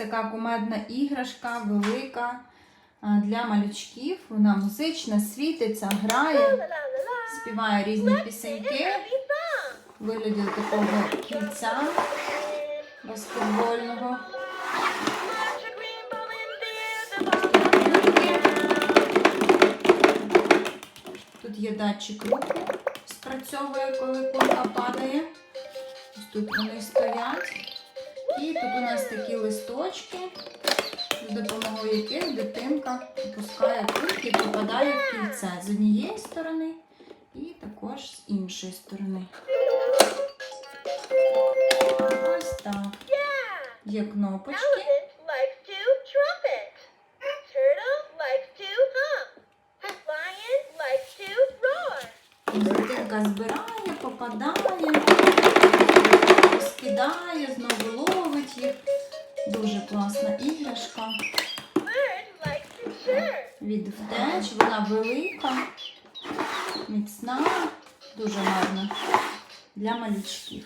така кумедна іграшка, велика для малючків. Вона музична, світиться, грає, співає різні пісеньки. Вигляді такого кільця баскетбольного. Тут є датчик руху, спрацьовує, коли кулька падає. Тут вони стоять. І тут у нас такі листочки, з допомогою яких дитинка опускає кульки і попадає в кільце з однієї сторони і також з іншої сторони. Ось так. Є кнопочки. Дитинка збирає, попадає, скидає, знову ловить. Дуже класна іграшка. Від втеч, вона велика, міцна, дуже гарна для малючків.